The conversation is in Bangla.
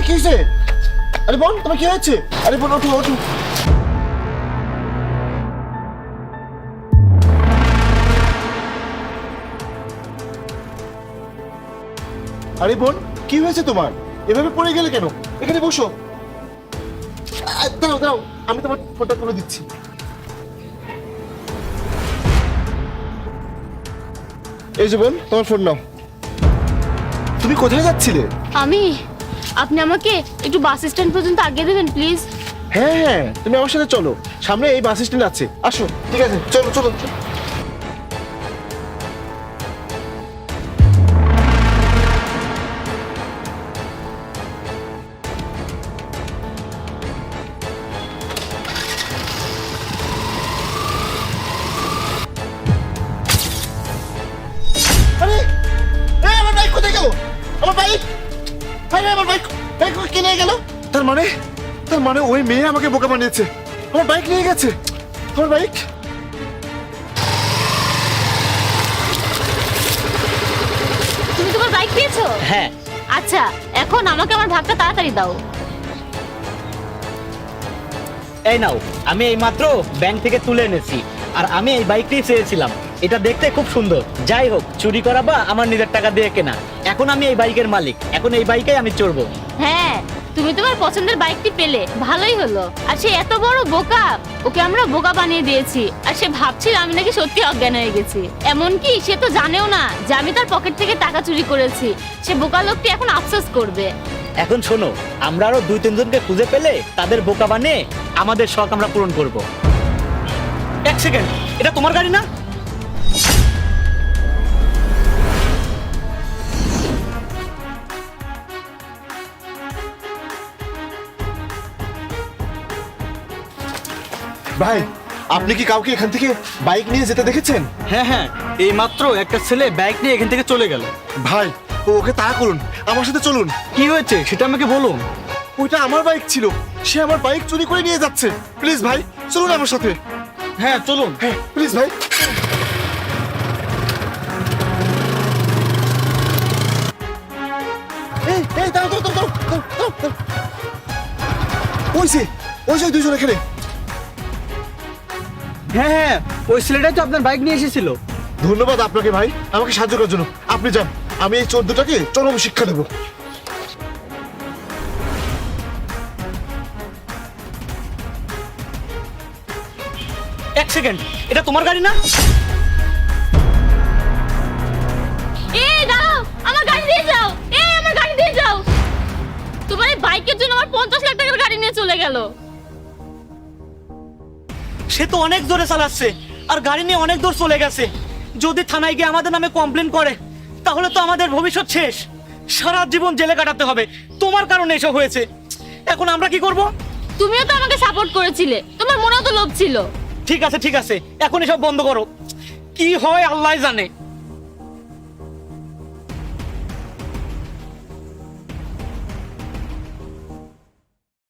আরে কি হয়েছে? আরে বোন তোমার কি হয়েছে? আরে বোন ওঠো ওঠো। আরে বোন কি হয়েছে তোমার? এভাবে পড়ে গেলে কেন? এখানে বসো। আ, দাঁড়াও দাঁড়াও আমি তোমার ফোনটা তুলে দিচ্ছি। এই যে বোন তোমার ফোন নাও। তুমি কোথায় যাচ্ছিলে? আমি আপনি আমাকে একটু বাস স্ট্যান্ড পর্যন্ত আগে দেবেন, প্লিজ? হ্যাঁ হ্যাঁ তুমি আমার সাথে চলো। সামনে এই বাস স্ট্যান্ড আছে। আসো। ঠিক আছে, চলো চলো আরে আমার বাইক বাইক কে নিয়ে গেল। তার মানে? তার মানে ওই মেয়ে আমাকে বোকা বানিয়েছে। আমার বাইক নিয়ে গেছে। আমার বাইক তুমি তোমার বাইক পেয়েছ হ্যাঁ। আচ্ছা এখন আমাকে আমার ভাগটা তাড়াতাড়ি দাও। এই নাও আমি এই মাত্র ব্যাংক থেকে তুলে এনেছি আর আমি এই বাইকটাই চেয়েছিলাম। এটা দেখতে খুব সুন্দর। যাই হোক চুরি করা বা আমার নিজের টাকা দিয়ে কেনা। এখন আমি এই বাইকের মালিক। এখন এই বাইকেই আমি চড়বো। হ্যাঁ তুমি তোমার পছন্দের বাইকটি পেলে। ভালোই হলো। আর সে এত বড় বোকা ওকে আমরা বোকা বানিয়ে দিয়েছি। আর সে ভাবছিল আমি নাকি সত্যি অজ্ঞান হয়ে গেছি। এমনকি সে তো জানেও না যে আমি তার পকেট থেকে টাকা চুরি করেছি। সে বোকা লোকটি এখন আফসোস করবে। এখন শোনো আমরা আরও দুই তিনজনকে খুঁজে পেলে তাদের বোকা বানিয়ে আমাদের শখ আমরা পূরণ করব। এক সেকেন্ড এটা তোমার গাড়ি না? ভাই আপনি কি কাউকে এখান থেকে বাইক নিয়ে যেতে দেখেছেন? হ্যাঁ হ্যাঁ এই মাত্র একটা ছেলে বাইক নিয়ে এখান থেকে চলে গেল। ভাই ও ওকে তাড়া করুন আমার সাথে চলুন। কি হয়েছে? সেটা আমাকে বলুন। ওইটা আমার বাইক ছিল সে আমার বাইক চুরি করে নিয়ে যাচ্ছে। প্লিজ ভাই চলুন আমার সাথে। হ্যাঁ চলুন। হ্যাঁ প্লিজ ভাই। ওই যে ওই যে দুজন এখানে। হ্যাঁ হ্যাঁ ওই ছেলেটাই তো আপনার বাইক নিয়ে এসেছিল। ধন্যবাদ আপনাকে ভাই আমাকে সাহায্য করার জন্য। আপনি যান আমি এই চোর দুটাকে চরম শিক্ষা দেবো। এক সেকেন্ড এটা তোমার গাড়ি না? এই দাঁড়াও আমার গাড়ি দিয়ে যাও। এই আমার গাড়ি দিয়ে যাও। তোমার এই বাইকের জন্য আমার পঞ্চাশ লাখ টাকার গাড়ি নিয়ে চলে গেল। সে তো অনেক জোরে চালাচ্ছে আর গাড়ি নিয়ে অনেক দূর চলে গেছে। যদি থানায় গিয়ে আমাদের নামে কমপ্লেন করে তাহলে তো আমাদের ভবিষ্যৎ শেষ। সারা জীবন জেলে কাটাতে হবে। তোমার কারণে এসব হয়েছে। এখন আমরা কি করব? তুমিও তো আমাকে সাপোর্ট করেছিলে। তোমার মনেও তো লোভ ছিল। ঠিক আছে ঠিক আছে। এখন এসব বন্ধ করো। কি হয় আল্লাহ জানে।